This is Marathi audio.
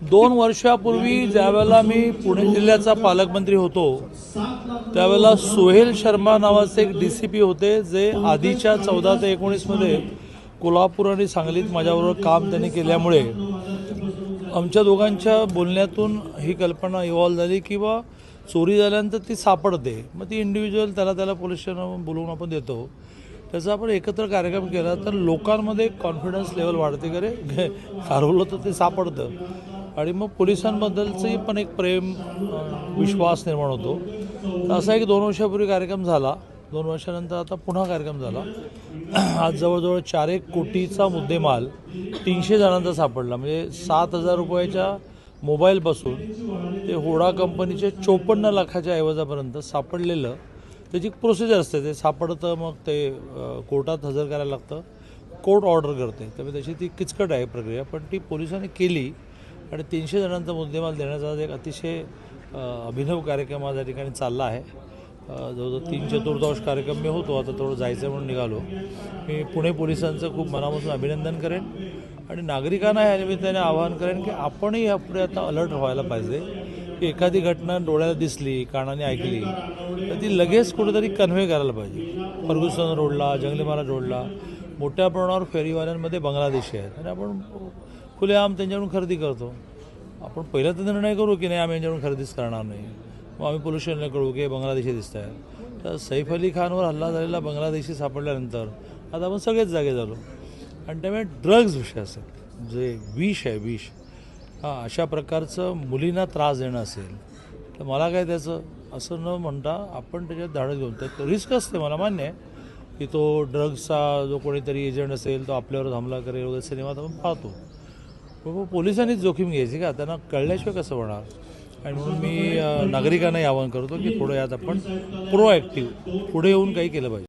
दोन वर्षापूर्वी ज्यावेळेला मी पुणे जिल्ह्याचा पालकमंत्री होतो त्यावेळेला सोहेल शर्मा नावाचे एक डी सी पी होते जे आधीच्या चौदा ते एकोणीसमध्ये कोल्हापूर आणि सांगलीत माझ्याबरोबर काम त्यांनी केल्यामुळे आमच्या दोघांच्या बोलण्यातून ही कल्पना इव्हॉल्व झाली की बा चोरी झाल्यानंतर ती सापडते. मग ती इंडिव्हिज्युअल त्याला त्याला पोलीस स्टेशन बोलवून आपण देतो. त्याचा आपण एकत्र कार्यक्रम केला तर लोकांमध्ये कॉन्फिडन्स लेवल वाढते. करे हरवलं तर ते सापडतं. आणि मग पोलिसांबद्दलचंही पण एक प्रेम विश्वास निर्माण होतो. तर असा एक दोन वर्षापूर्वी कार्यक्रम झाला. दोन वर्षानंतर आता पुन्हा कार्यक्रम झाला. आज जवळजवळ चार एक कोटीचा मुद्देमाल तीनशे जणांचा सापडला. म्हणजे सात हजार रुपयाच्या मोबाईलपासून ते होडा कंपनीचे चोपन्न लाखाच्या ऐवजापर्यंत सापडलेलं त्याची एक प्रोसिजर असते. ते सापडतं मग ते कोर्टात हजर करायला लागतं. कोर्ट ऑर्डर करते. त्यामुळे त्याची ती किचकट आहे प्रक्रिया. पण ती पोलिसांनी केली. आणि तीनशे जणांचा मुद्देमाल देण्याचा एक अतिशय अभिनव कार्यक्रम आज या ठिकाणी चालला आहे. जवळजवळ तीन चतुर्थांश कार्यक्रम मी होतो आता थोडं जायचं म्हणून निघालो. मी पुणे पोलिसांचं खूप मनापासून अभिनंदन करेन आणि नागरिकांना या निमित्ताने आवाहन करेन की आपणही यापुढे आता अलर्ट व्हायला पाहिजे. की एखादी घटना डोळ्याला दिसली कानाने ऐकली तर ती लगेच कुठेतरी कन्व्हे करायला पाहिजे. फर्गुसन रोडला जंगलीमाला रोडला मोठ्या प्रमाणावर फेरीवाल्यांमध्ये बांगलादेशी आहेत. आणि आपण खुलेआम त्यांच्याकडून खरेदी करतो. आपण पहिला तर निर्णय करू की नाही आम्ही यांच्याकडून खरेदीच करणार नाही. मग आम्ही पोल्युशनला कळू की बांगलादेशी दिसत आहेत तर सैफ अली खानवर हल्ला झालेला बांगलादेशी सापडल्यानंतर आता आपण सगळेच जागे झालो. आणि त्यामुळे ड्रग्ज विषय असेल जे विष आहे विष. हा अशा प्रकारचं मुलींना त्रास देणं असेल तर मला काय त्याचं असं न म्हणता आपण त्याच्यात धाडस घेऊन तर रिस्क असते मला मान्य आहे की तो ड्रग्सचा जो कोणीतरी एजंट असेल तो आपल्यावर हमला करेल वगैरे सिनेमात आपण पाहतो. हो, हो, पोलिसांनीच जोखीम घ्यायची का? त्यांना कळल्याशिवाय कसं होणार? आणि म्हणून मी नागरिकांनाही आवाहन करतो की थोडं यात आपण प्रोॲक्टिव्ह पुढे येऊन काही केलं पाहिजे.